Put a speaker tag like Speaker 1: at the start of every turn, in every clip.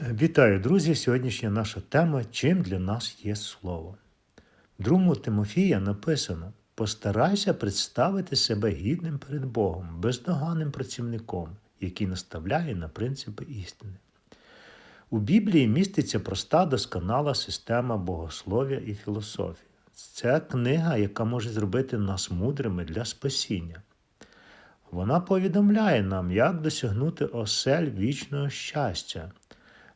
Speaker 1: Вітаю, друзі! Сьогоднішня наша тема Чим для нас є слово. В другому Тимофія написано: Постарайся представити себе гідним перед Богом, бездоганним працівником, який наставляє на принципи істини. У Біблії міститься проста досконала система богослов'я і філософії. Це книга, яка може зробити нас мудрими для спасіння. Вона повідомляє нам, як досягнути осель вічного щастя.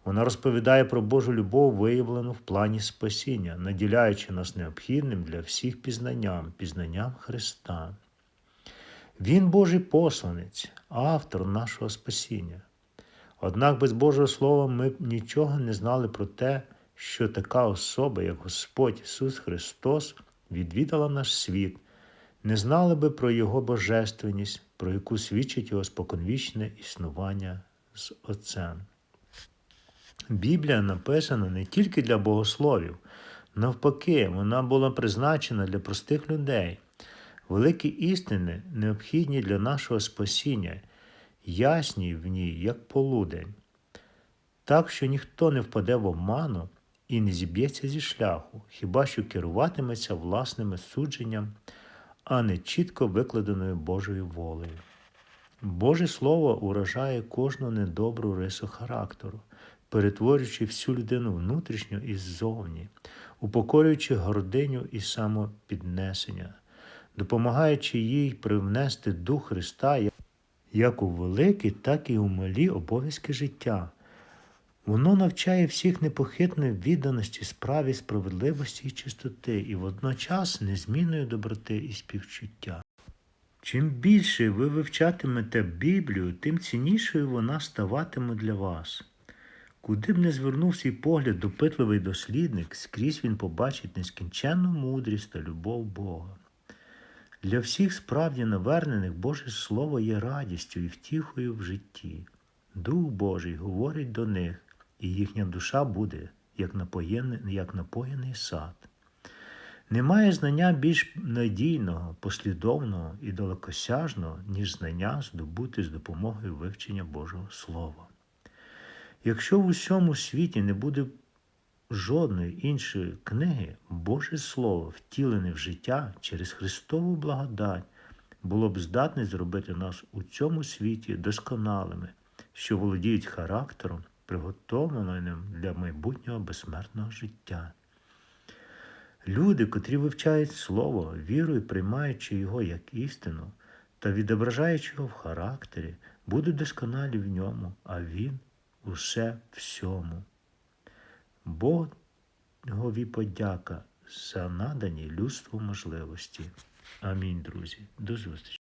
Speaker 1: Вона розповідає про Божу любов, виявлену в плані спасіння, наділяючи нас необхідним для всіх пізнанням, пізнанням Христа. Він Божий посланець, автор нашого спасіння. Однак без Божого Слова ми б нічого не знали про те, що така особа, як Господь Ісус Христос, відвідала наш світ, не знали би про Його божественність, про яку свідчить Його споконвічне існування з Отцем. Біблія написана не тільки для богословів, навпаки, вона була призначена для простих людей. Великі істини необхідні для нашого спасіння, ясні в ній, як полудень, так що ніхто не впаде в обману і не зіб'ється зі шляху, хіба що керуватиметься власними судженням, а не чітко викладеною Божою волею. Боже Слово уражає кожну недобру рису характеру, перетворюючи всю людину внутрішньо і ззовні, упокорюючи гординю і самопіднесення, допомагаючи їй привнести Дух Христа як у великі, так і у малі обов'язки життя. Воно навчає всіх непохитної відданості справі справедливості і чистоти, і водночас незмінної доброти і співчуття. Чим більше ви вивчатимете Біблію, тим ціннішою вона ставатиме для вас. Куди б не звернув свій погляд допитливий дослідник, скрізь він побачить нескінченну мудрість та любов Бога. Для всіх справді навернених Боже Слово є радістю і втіхою в житті. Дух Божий говорить до них, і їхня душа буде, як напоєний, як напоєний сад. Немає знання більш надійного, послідовного і далекосяжного, ніж знання здобути з допомогою вивчення Божого Слова. Якщо в усьому світі не буде жодної іншої книги, Боже Слово, втілене в життя через Христову благодать, було б здатне зробити нас у цьому світі досконалими, що володіють характером, приготовленим для майбутнього безсмертного життя. Люди, котрі вивчають Слово, вірою приймаючи його як істину та відображаючи його в характері, будуть досконалі в ньому, а Він усе всьому. Богові подяка за надані людству можливості. Амінь, друзі. До зустрічі.